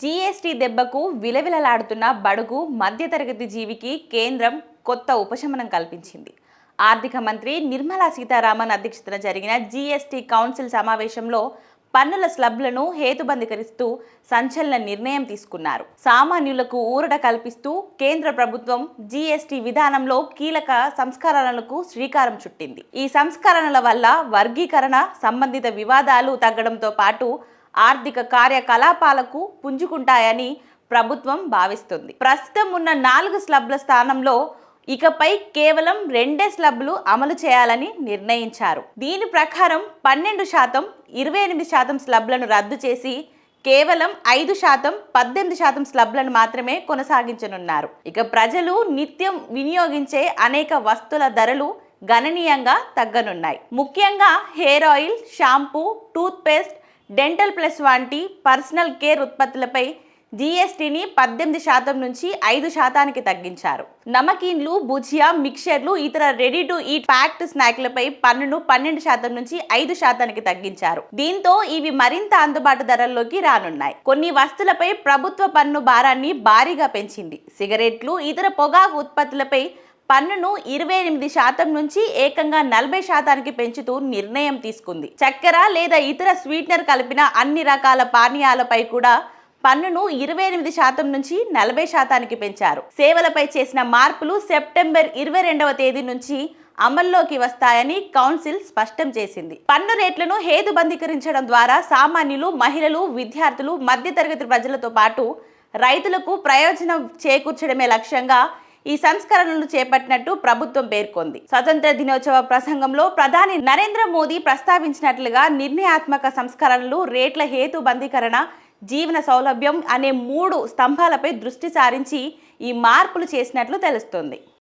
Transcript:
GST దెబ్బకు విలవిలలాడుతున్న బడుగు మధ్యతరగతి జీవికి కేంద్రం కొత్త ఉపశమనం కల్పించింది. ఆర్థిక మంత్రి నిర్మలా సీతారామన్ అధ్యక్షతన జరిగిన జీఎస్టీ కౌన్సిల్ సమావేశంలో పన్నుల స్లబ్లను హేతుబంధీకరిస్తూ సంచలన నిర్ణయం తీసుకున్నారు. సామాన్యులకు ఊరట కల్పిస్తూ కేంద్ర ప్రభుత్వం జీఎస్టీ విధానంలో కీలక సంస్కరణలకు శ్రీకారం చుట్టింది. ఈ సంస్కరణల వల్ల వర్గీకరణ సంబంధిత వివాదాలు తగ్గడంతో పాటు ఆర్థిక కార్యకలాపాలకు పుంజుకుంటాయని ప్రభుత్వం భావిస్తుంది. ప్రస్తుతం ఉన్న నాలుగు స్లబ్ల స్థానంలో ఇకపై కేవలం రెండే స్లబ్లు అమలు చేయాలని నిర్ణయించారు. దీని ప్రకారం పన్నెండు శాతం ఇరవై ఎనిమిది శాతం స్లబ్లను రద్దు చేసి కేవలం ఐదు శాతం పద్దెనిమిది శాతం స్లబ్లను మాత్రమే కొనసాగించనున్నారు. ఇక ప్రజలు నిత్యం వినియోగించే అనేక వస్తువుల ధరలు గణనీయంగా తగ్గనున్నాయి. ముఖ్యంగా hair oil shampoo toothpaste dental plus వంటి పర్సనల్ కేర్ ఉత్పత్తులపై జీఎస్టీని పద్దెనిమిది శాతం నుంచి ఐదు శాతానికి తగ్గించారు. నమకీన్లు భుజియా మిక్చర్లు ఇతర రెడీ టు ఈట్ ప్యాక్డ్ స్నాక్లపై పన్నును పన్నెండు శాతం నుంచి ఐదు శాతానికి తగ్గించారు. దీంతో ఇవి మరింత అందుబాటు ధరల్లోకి రానున్నాయి. కొన్ని వస్తువులపై ప్రభుత్వ పన్ను భారాన్ని భారీగా పెంచింది. సిగరెట్లు ఇతర పొగాకు ఉత్పత్తులపై పన్నును ఇరవై ఎనిమిది శాతం నుంచి ఏకంగా నలభై శాతానికి పెంచుతూ నిర్ణయం తీసుకుంది. చక్కెర లేదా ఇతర స్వీట్నర్ కలిపిన అన్ని రకాల పానీయాలపై కూడా పన్నును ఇరవై ఎనిమిది శాతం నుంచి నలభై శాతానికి పెంచారు. సేవలపై చేసిన మార్పులు సెప్టెంబర్ ఇరవై రెండవ తేదీ నుంచి అమల్లోకి వస్తాయని కౌన్సిల్ స్పష్టం చేసింది. పన్ను రేట్లను హేతుబంధీకరించడం ద్వారా సామాన్యులు మహిళలు విద్యార్థులు మధ్యతరగతి ప్రజలతో పాటు రైతులకు ప్రయోజనం చేకూర్చడమే లక్ష్యంగా ఈ సంస్కరణలు చేపట్టినట్టు ప్రభుత్వం పేర్కొంది. స్వతంత్ర దినోత్సవ ప్రసంగంలో ప్రధాని నరేంద్ర మోదీ ప్రస్తావించినట్లుగా నిర్ణయాత్మక సంస్కరణలు రేట్ల హేతుబంధీకరణ జీవన సౌలభ్యం అనే మూడు స్తంభాలపై దృష్టి సారించి ఈ మార్పులు చేసినట్లు తెలుస్తోంది.